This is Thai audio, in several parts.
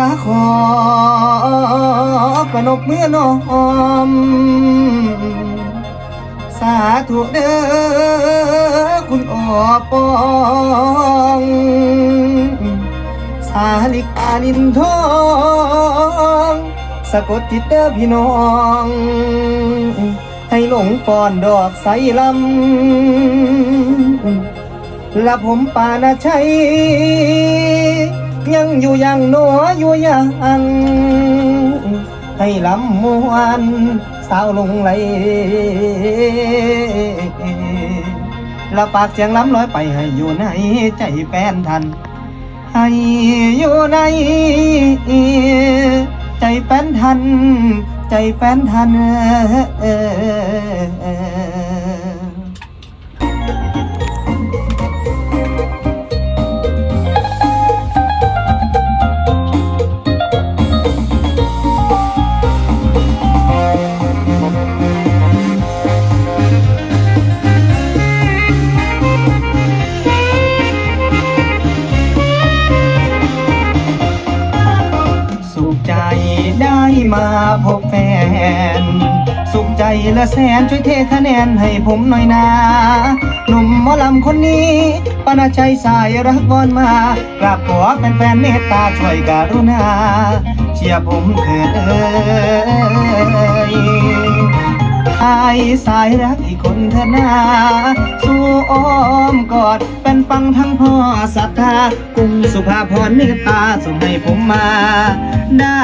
ละขอประนเมื่อน้อม สาธุเด้อคุณออปองสาลิกานินทองสะกดจิตเด้อพี่น้อง ให้หลงปอนดอกใสลำและผมปานาชัย ยังอยู่ยังหนัวอยู่ยังให้ลำมวนสาวลงไหลละปากเสียงล้ำลอยไปให้อยู่ในใจแฟนทัน ให้อยู่ในใจแฟนทัน ใจแฟนทันสุ พบแฟน สุขใจและแสนช่วยเทคะแนนให้ผมหน่อยนะหนุ่มหมอลำคนนี้ปนาชัยสายรักวอนมากราบขอแฟนๆเมตตาช่วยการุณา เชียร์ผมเถิด สายรักอีกคนเธอหน้าสู่อ้อมกอดเป็นฟังทั้งพ่อศรัทธากุ้งสุภาพรเมตตาส่งให้ผมมา ได้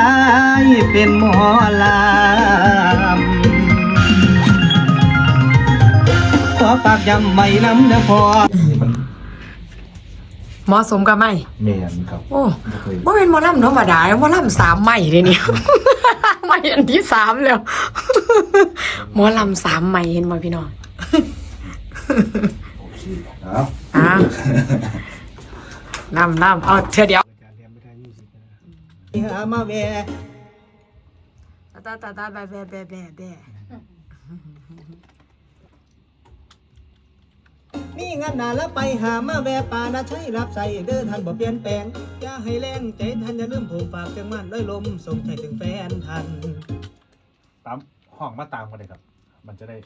เป็นหมอลำขอฝากย้ำไม่น้ำเด้อพอเหมาะสมกับไหมเมียนครับ โอ้บ่เคยว่าเป็นหมอลำธรรมดาหมอลำสามใหม่เลยเนี่ย ใหม่อันที่สามแล้วหมอลำสามใหม่เห็นไหมพี่น้องโอเคครับอะลำลำเอาเธอเดียวหามาแวะตาตาตาแบะแบะแบะแบะแบะนี่งานหนาแล้วไปหามาแวป่านะใช้รับใส่เด้อท่านบ่เปลี่ยนแปลงอย่าให้แรงใจท่านอย่าลืมผมฝากจังมันด้วยลมส่งใจถึงแฟนท่านตามห้องมาตามกันเลยครับ มันจะได้